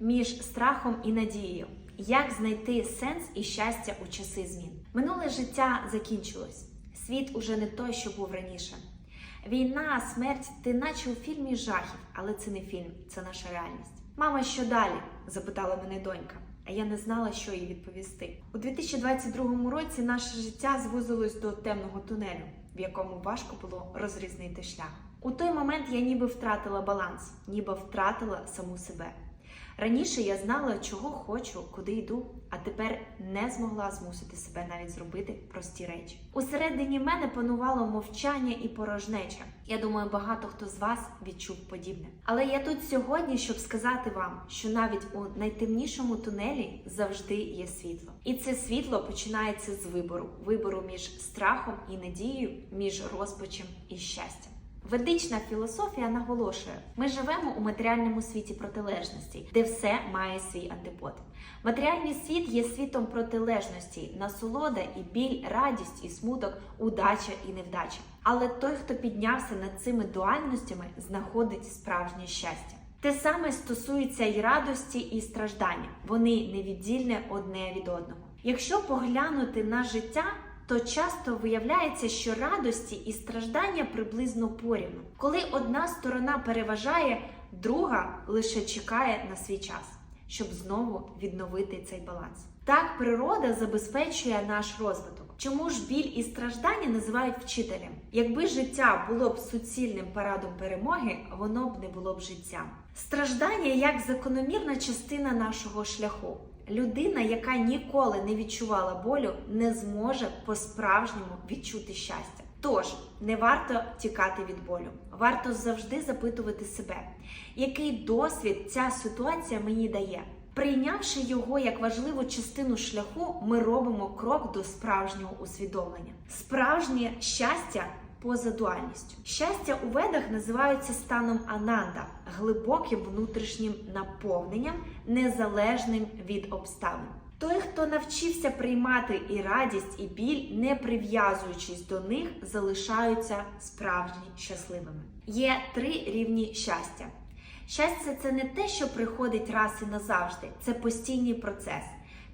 між страхом і надією. Як знайти сенс і щастя у часи змін? Минуле життя закінчилось. Світ уже не той, що був раніше. Війна, смерть, ти наче у фільмі жахів, але це не фільм, це наша реальність. Мама, що далі? запитала мене донька. А я не знала, що їй відповісти. У 2022 році наше життя звузилось до темного тунелю, в якому важко було розрізнити шлях. У той момент я ніби втратила баланс, ніби втратила саму себе. Раніше я знала, чого хочу, куди йду, а тепер не змогла змусити себе навіть зробити прості речі. Усередині мене панувало мовчання і порожнеча. Я думаю, багато хто з вас відчув подібне. Але я тут сьогодні, щоб сказати вам, що навіть у найтемнішому тунелі завжди є світло. І це світло починається з вибору: вибору між страхом і надією, між розпачем і щастям. Ведична філософія наголошує: ми живемо у матеріальному світі протилежностей, де все має свій антипод. Матеріальний світ є світом протилежності, насолода і біль, радість і смуток, удача і невдача. Але той, хто піднявся над цими дуальностями, знаходить справжнє щастя. Те саме стосується і радості, і страждання. Вони невіддільне одне від одного. Якщо поглянути на життя, то часто виявляється, що радості і страждання приблизно порівну. Коли одна сторона переважає, друга лише чекає на свій час, щоб знову відновити цей баланс. Так природа забезпечує наш розвиток. Чому ж біль і страждання називають вчителем? Якби життя було б суцільним парадом перемоги, воно б не було б життям. Страждання як закономірна частина нашого шляху. Людина, яка ніколи не відчувала болю, не зможе по-справжньому відчути щастя. Тож не варто тікати від болю, варто завжди запитувати себе, який досвід ця ситуація мені дає. Прийнявши його як важливу частину шляху, ми робимо крок до справжнього усвідомлення. Справжнє щастя поза дуальністю. Щастя у ведах називається станом ананда, глибоким внутрішнім наповненням, незалежним від обставин. Той, хто навчився приймати і радість, і біль, не прив'язуючись до них, залишаються справжні щасливими. Є три рівні щастя. Щастя це не те, що приходить раз і назавжди, це постійний процес.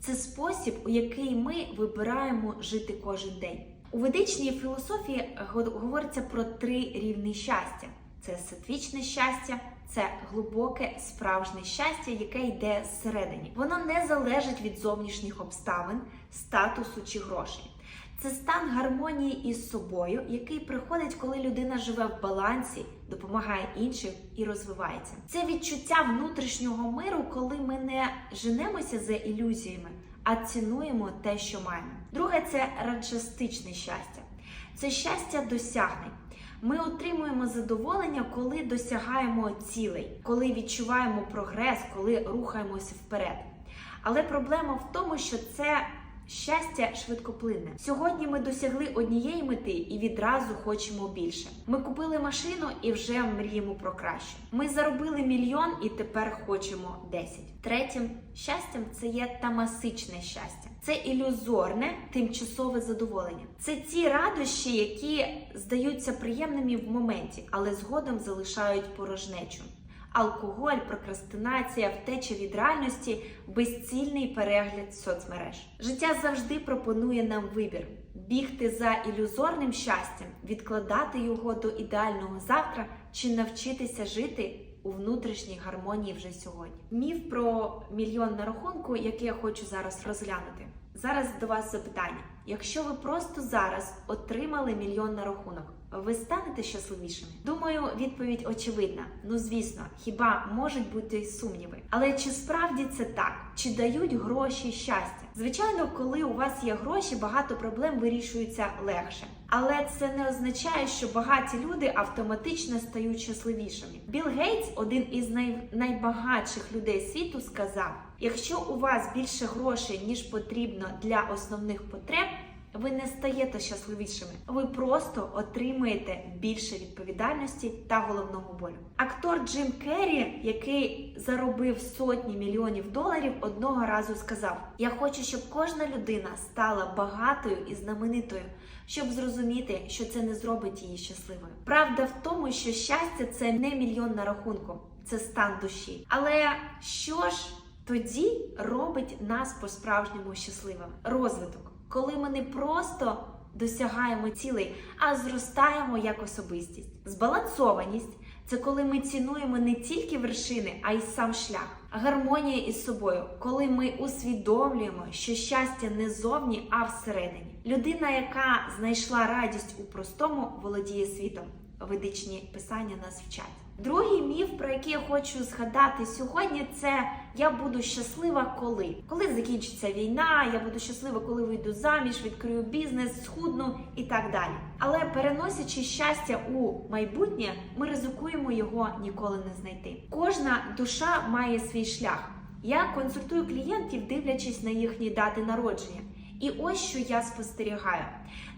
Це спосіб, у який ми вибираємо жити кожен день. У ведичній філософії говориться про три рівні щастя: це сатвічне щастя, це глибоке справжнє щастя, яке йде зсередині. Воно не залежить від зовнішніх обставин, статусу чи грошей. Це стан гармонії із собою, який приходить, коли людина живе в балансі, допомагає іншим і розвивається. Це відчуття внутрішнього миру, коли ми не женемося за ілюзіями, а цінуємо те, що маємо. Друге це раджастичне щастя. Це щастя досягнень. Ми отримуємо задоволення, коли досягаємо цілей, коли відчуваємо прогрес, коли рухаємося вперед. Але проблема в тому, що це щастя швидкоплинне. Сьогодні ми досягли однієї мети і відразу хочемо більше. Ми купили машину і вже мріємо про краще. Ми заробили мільйон і тепер хочемо 10. Третім щастям це є тамасичне щастя. Це ілюзорне, тимчасове задоволення. Це ті радощі, які здаються приємними в моменті, але згодом залишають порожнечу. Алкоголь, прокрастинація, втеча від реальності, безцільний перегляд соцмереж. Життя завжди пропонує нам вибір: бігти за ілюзорним щастям, відкладати його до ідеального завтра чи навчитися жити у внутрішній гармонії вже сьогодні. Міф про мільйон на рахунку, який я хочу зараз розглянути. Зараз до вас запитання: якщо ви просто зараз отримали мільйон на рахунок, ви станете щасливішими? Думаю, відповідь очевидна. Ну звісно, хіба можуть бути сумніви? Але чи справді це так? Чи дають гроші щастя? Звичайно, коли у вас є гроші, багато проблем вирішуються легше. Але це не означає, що багаті люди автоматично стають щасливішими. Білл Гейтс, один із най... найбагатших людей світу, сказав: якщо у вас більше грошей ніж потрібно для основних потреб, Ви не стаєте щасливішими, ви просто отримуєте більше відповідальності та головного болю. Актор Джим Керрі, який заробив сотні мільйонів доларів, одного разу сказав: Я хочу, щоб кожна людина стала багатою і знаменитою, щоб зрозуміти, що це не зробить її щасливою. Правда в тому, що щастя це не мільйон на рахунку, це стан душі. Але що ж тоді робить нас по-справжньому щасливими? Розвиток, коли ми не просто досягаємо цілей, а зростаємо як особистість. Збалансованість це коли ми цінуємо не тільки вершини, а й сам шлях. Гармонія із собою, коли ми усвідомлюємо, що щастя не зовні, а всередині. Людина, яка знайшла радість у простому, володіє світом. Ведичні писання нас вчать. Другий міф, про який я хочу згадати сьогодні, це я буду щаслива коли. Коли закінчиться війна, я буду щаслива, коли вийду заміж, відкрию бізнес, схудну і так далі. Але переносячи щастя у майбутнє, ми ризикуємо його ніколи не знайти. Кожна душа має свій шлях. Я консультую клієнтів, дивлячись на їхні дати народження. І ось що я спостерігаю: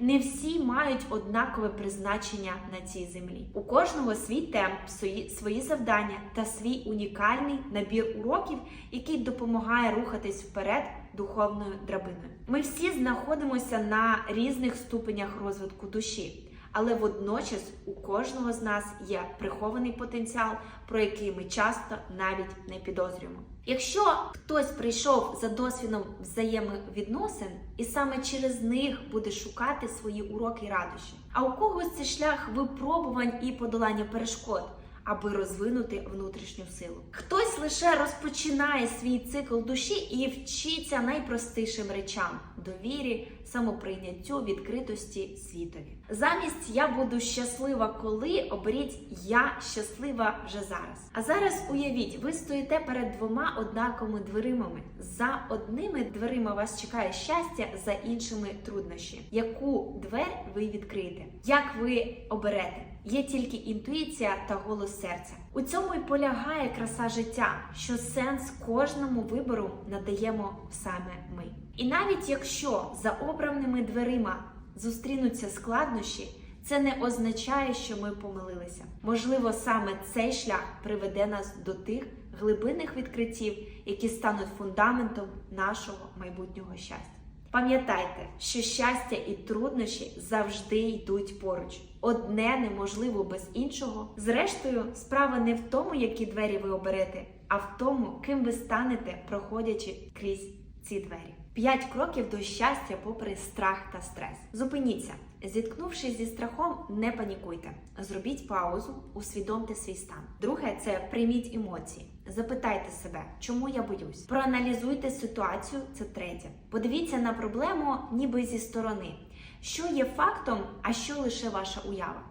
не всі мають однакове призначення на цій землі. У кожного свій темп, свої, свої завдання та свій унікальний набір уроків, який допомагає рухатись вперед духовною драбиною. Ми всі знаходимося на різних ступенях розвитку душі. Але водночас у кожного з нас є прихований потенціал, про який ми часто навіть не підозрюємо. Якщо хтось прийшов за досвідом взаємовідносин і саме через них буде шукати свої уроки і радощі, а у когось це шлях випробувань і подолання перешкод. Аби розвинути внутрішню силу, хтось лише розпочинає свій цикл душі і вчиться найпростішим речам довірі, самоприйняттю, відкритості світові. Замість я буду щаслива, коли оберіть я щаслива вже зараз. А зараз уявіть, ви стоїте перед двома однаковими дверимами. За одними дверима вас чекає щастя, за іншими труднощі. Яку двер ви відкриєте? Як ви оберете? Є тільки інтуїція та голос серця. У цьому й полягає краса життя, що сенс кожному вибору надаємо саме ми. І навіть якщо за обраними дверима зустрінуться складнощі, це не означає, що ми помилилися. Можливо, саме цей шлях приведе нас до тих глибинних відкриттів, які стануть фундаментом нашого майбутнього щастя. Пам'ятайте, що щастя і труднощі завжди йдуть поруч. Одне неможливо без іншого. Зрештою, справа не в тому, які двері ви оберете, а в тому, ким ви станете, проходячи крізь ці двері. П'ять кроків до щастя, попри страх та стрес. Зупиніться. Зіткнувшись зі страхом, не панікуйте. Зробіть паузу, усвідомте свій стан. Друге це прийміть емоції. Запитайте себе, чому я боюсь. Проаналізуйте ситуацію. Це третє. Подивіться на проблему, ніби зі сторони, що є фактом, а що лише ваша уява.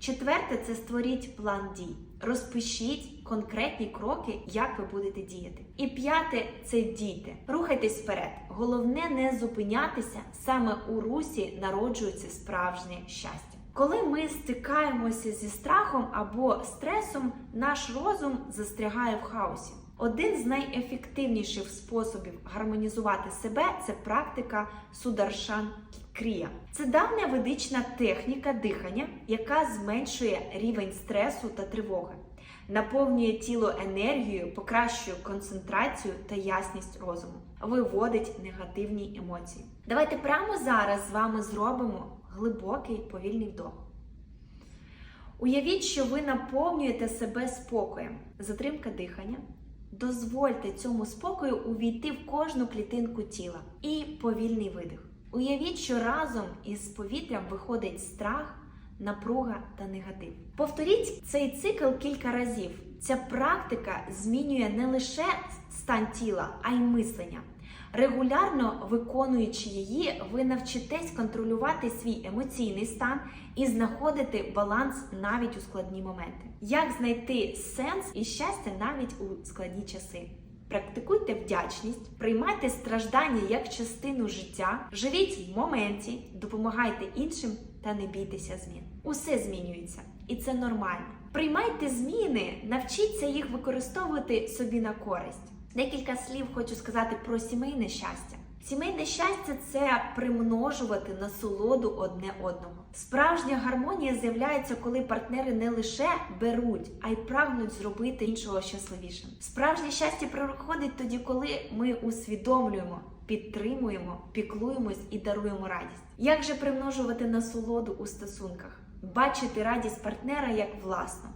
Четверте це створіть план дій. Розпишіть конкретні кроки, як ви будете діяти. І п'яте це дійте. Рухайтесь вперед. Головне не зупинятися. Саме у русі народжується справжнє щастя. Коли ми стикаємося зі страхом або стресом, наш розум застрягає в хаосі. Один з найефективніших способів гармонізувати себе це практика сударшан крія. Це давня ведична техніка дихання, яка зменшує рівень стресу та тривоги, наповнює тіло енергією, покращує концентрацію та ясність розуму, виводить негативні емоції. Давайте прямо зараз з вами зробимо глибокий повільний вдох. Уявіть, що ви наповнюєте себе спокоєм, затримка дихання. Дозвольте цьому спокою увійти в кожну клітинку тіла і повільний видих. Уявіть, що разом із повітрям виходить страх, напруга та негатив. Повторіть цей цикл кілька разів. Ця практика змінює не лише стан тіла, а й мислення. Регулярно виконуючи її, ви навчитесь контролювати свій емоційний стан і знаходити баланс навіть у складні моменти. Як знайти сенс і щастя навіть у складні часи? Практикуйте вдячність, приймайте страждання як частину життя, живіть в моменті, допомагайте іншим та не бійтеся змін. Усе змінюється, і це нормально. Приймайте зміни, навчіться їх використовувати собі на користь. Декілька слів хочу сказати про сімейне щастя. Сімейне щастя це примножувати насолоду одне одного. Справжня гармонія з'являється, коли партнери не лише беруть, а й прагнуть зробити іншого щасливішим. Справжнє щастя приходить тоді, коли ми усвідомлюємо, підтримуємо, піклуємось і даруємо радість. Як же примножувати насолоду у стосунках? Бачити радість партнера як власну.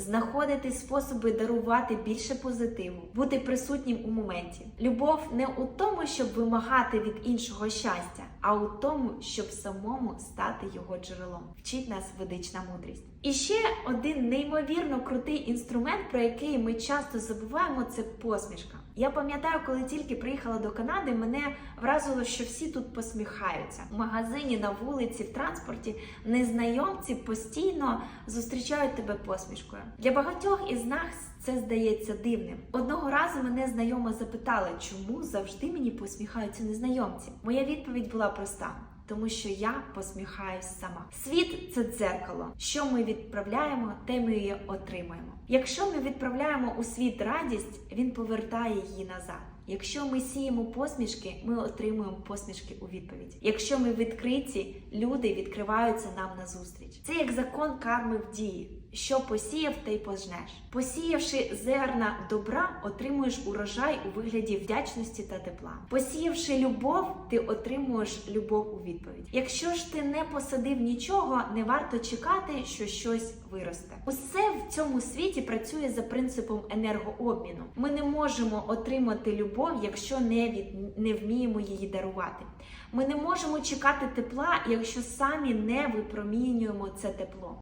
Знаходити способи дарувати більше позитиву, бути присутнім у моменті. Любов не у тому, щоб вимагати від іншого щастя, а у тому, щоб самому стати його джерелом. Вчить нас ведична мудрість. І ще один неймовірно крутий інструмент, про який ми часто забуваємо, це посмішка. Я пам'ятаю, коли тільки приїхала до Канади, мене вразило, що всі тут посміхаються. В магазині, на вулиці, в транспорті незнайомці постійно зустрічають тебе посмішкою. Для багатьох із нас це здається дивним. Одного разу мене знайома запитала, чому завжди мені посміхаються незнайомці. Моя відповідь була проста. Тому що я посміхаюсь сама. Світ це дзеркало. Що ми відправляємо, те ми її отримаємо. Якщо ми відправляємо у світ радість, він повертає її назад. Якщо ми сіємо посмішки, ми отримуємо посмішки у відповідь. Якщо ми відкриті, люди відкриваються нам назустріч. Це як закон карми в дії. Що посіяв, те й пожнеш. Посіявши зерна добра, отримуєш урожай у вигляді вдячності та тепла. Посіявши любов, ти отримуєш любов у відповідь. Якщо ж ти не посадив нічого, не варто чекати, що щось виросте. Усе в цьому світі працює за принципом енергообміну. Ми не можемо отримати любов, якщо не від не вміємо її дарувати. Ми не можемо чекати тепла, якщо самі не випромінюємо це тепло.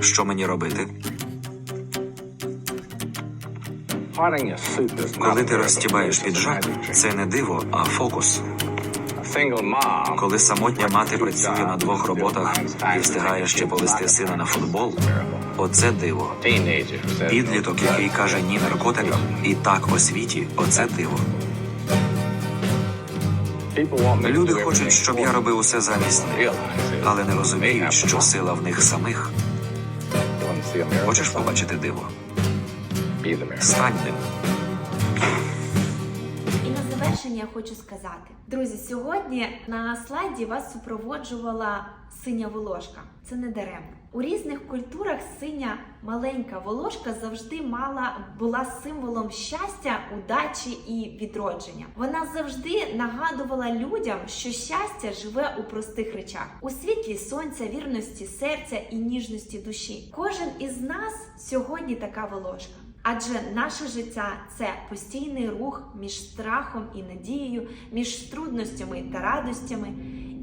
Що мені робити? Коли ти розстібаєш піджак, це не диво, а фокус. Коли самотня мати працює на двох роботах і встигає ще повести сина на футбол, оце диво. Підліток, який каже ні наркотикам і так освіті, оце диво. Люди хочуть, щоб я робив усе замість них, але не розуміють, що сила в них самих. Хочеш побачити диво? Стань ним. Завершення я хочу сказати: друзі, сьогодні на слайді вас супроводжувала синя волошка. Це не даремно. У різних культурах синя маленька волошка завжди мала була символом щастя, удачі і відродження. Вона завжди нагадувала людям, що щастя живе у простих речах, у світлі сонця, вірності серця і ніжності душі. Кожен із нас сьогодні така волошка. Адже наше життя це постійний рух між страхом і надією, між трудностями та радостями.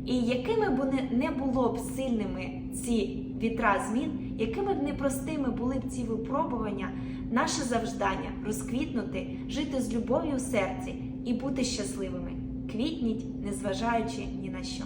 І якими б не- було б сильними ці вітра змін, якими б непростими були б ці випробування, наше завждання розквітнути, жити з любов'ю в серці і бути щасливими, квітніть, незважаючи ні на що.